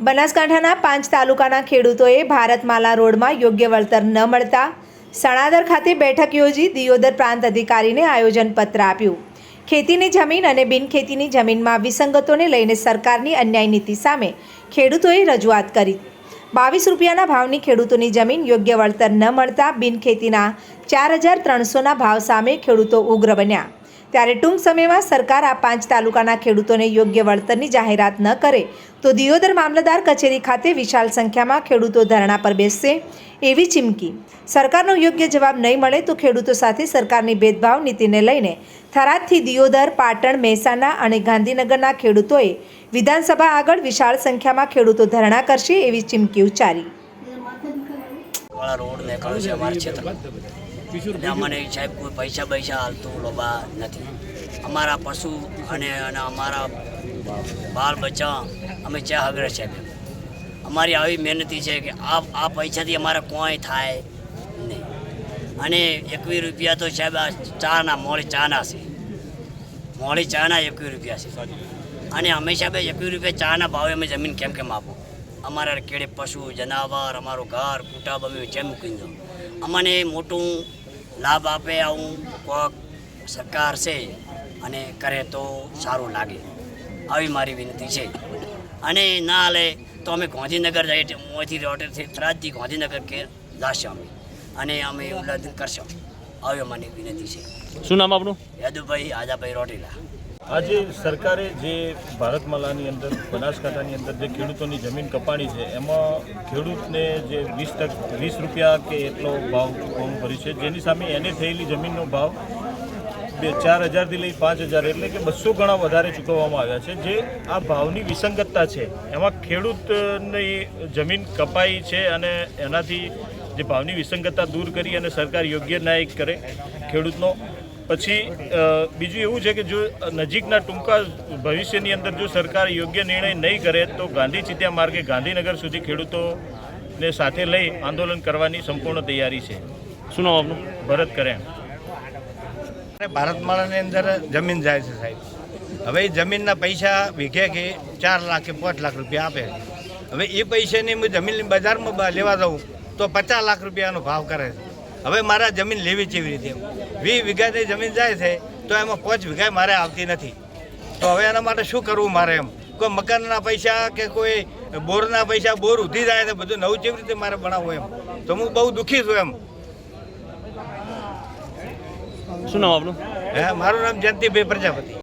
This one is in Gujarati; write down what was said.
બનાસકાંઠાના પાંચ તાલુકાના ખેડૂતોએ ભારતમાલા રોડમાં યોગ્ય વળતર ન મળતા સણાદર ખાતે બેઠક યોજી દિયોદર પ્રાંત અધિકારીને આયોજનપત્ર આપ્યું. ખેતીની જમીન અને બિનખેતીની જમીનમાં વિસંગતોને લઈને સરકારની અન્યાય નીતિ સામે ખેડૂતોએ રજૂઆત કરી. બાવીસ રૂપિયાના ભાવની ખેડૂતોની જમીન યોગ્ય વળતર ન મળતા બિનખેતીના ચાર હજાર ત્રણસોના ભાવ સામે ખેડૂતો ઉગ્ર બન્યા. ત્યારે ટૂંક સમયમાં સરકાર આ પાંચ તાલુકાના ખેડૂતોને યોગ્ય વળતરની જાહેરાત ન કરે તો દિયોદર મામલતદાર કચેરી ખાતે વિશાળ સંખ્યામાં ખેડૂતો ધરણા પર બેસશે એવી ચીમકી. સરકારનો યોગ્ય જવાબ નહીં મળે તો ખેડૂતો સાથે સરકારની ભેદભાવ નીતિને લઈને થરાદથી દિયોદર, પાટણ, મહેસાણા અને ગાંધીનગરના ખેડૂતોએ વિધાનસભા આગળ વિશાળ સંખ્યામાં ખેડૂતો ધરણા કરશે એવી ચીમકી ઉચ્ચારી. અમને સાહેબ કોઈ પૈસા પૈસા હાલતું લોબા નથી. અમારા પશુ અને અને અમારા બાળ બચ્ચા અમે ચા હગરે સાહેબ અમારી આવી મહેનતી છે કે આ આ પૈસાથી અમારે કોઈ થાય નહીં. અને એકવીસ રૂપિયા તો સાહેબ આ ચાના મોડી ચાના છે. મોડી ચાના એકવીસ રૂપિયા છે અને અમે સાહેબ એકવીસ રૂપિયા ચાના ભાવે અમે જમીન કેમ કેમ આપો? અમારા કેળે પશુ જનાવર અમારું ઘર કુટાબ અમે જેમ મૂકી દો અમને મોટું લાભ આપે આવું કોક સરકાર છે અને કરે તો સારું લાગે. આવી મારી વિનંતી છે. અને ના હાલે તો અમે ગાંધીનગર જઈએ મોથી રોટેથી થરાદથી ગાંધીનગર કે જશું અમે. અને અમે ઉલ્લંઘન કરશું. આવી અમારી વિનંતી છે. શું નામ આપણું યાદુભાઈ આજાભાઈ રોટેલા. આજે સરકારે જે ભારતમાલાની અંદર, બનાસકાંઠાની અંદર જે ખેડૂતોની જમીન કપાણી છે, એમાં ખેડૂતને જે વીસ ટક, વીસ રૂપિયા કે એટલો ભાવ ચૂકવવું પડ્યું છે, જેની સામે એને થયેલી જમીનનો ભાવ બે, ચાર હજારથી લઈ પાંચ હજાર એટલે કે બસો ગણા વધારે ચૂકવવામાં આવ્યા છે, જે આ ભાવની વિસંગતતા છે. એમાં ખેડૂતની જમીન કપાઈ છે અને એનાથી જે ભાવની વિસંગતતા દૂર કરી અને સરકાર યોગ્ય ન્યાય કરે, ખેડૂતનો પછી બીજું એવું છે કે જો નજીકના ટૂંકા ભવિષ્યની અંદર જો સરકાર યોગ્ય નિર્ણય નહીં કરે તો ગાંધી ચિત્યા માર્ગે ગાંધીનગર સુધી ખેડૂતોને સાથે લઈ આંદોલન કરવાની સંપૂર્ણ તૈયારી છે. શું નામ આપનું? ભરત કરે અને ભારતમાળાની અંદર જમીન જાય છે સાહેબ. હવે એ જમીનના પૈસા વીઘે કે ચાર લાખ કે પાંચ લાખ રૂપિયા આપે. હવે એ પૈસાની હું જમીન બજારમાં લેવા જાઉં તો પચાસ લાખ રૂપિયાનો ભાવ કરે છે. હવે મારા જમીન લેવી કેવી રીતે. વીસ વીઘાની જમીન જાય છે તો એમાં પાંચ વીઘા મારે આવતી નથી. તો હવે એના માટે શું કરવું મારે એમ? કોઈ મકાનના પૈસા કે કોઈ બોરના પૈસા બોર ઉધી જાય છે બધું નવું કેવી રીતે મારે બનાવવું એમ? તો હું બહુ દુઃખી છું એમ. શું નામ આપણું હે મારું નામ જયંતિભાઈ પ્રજાપતિ.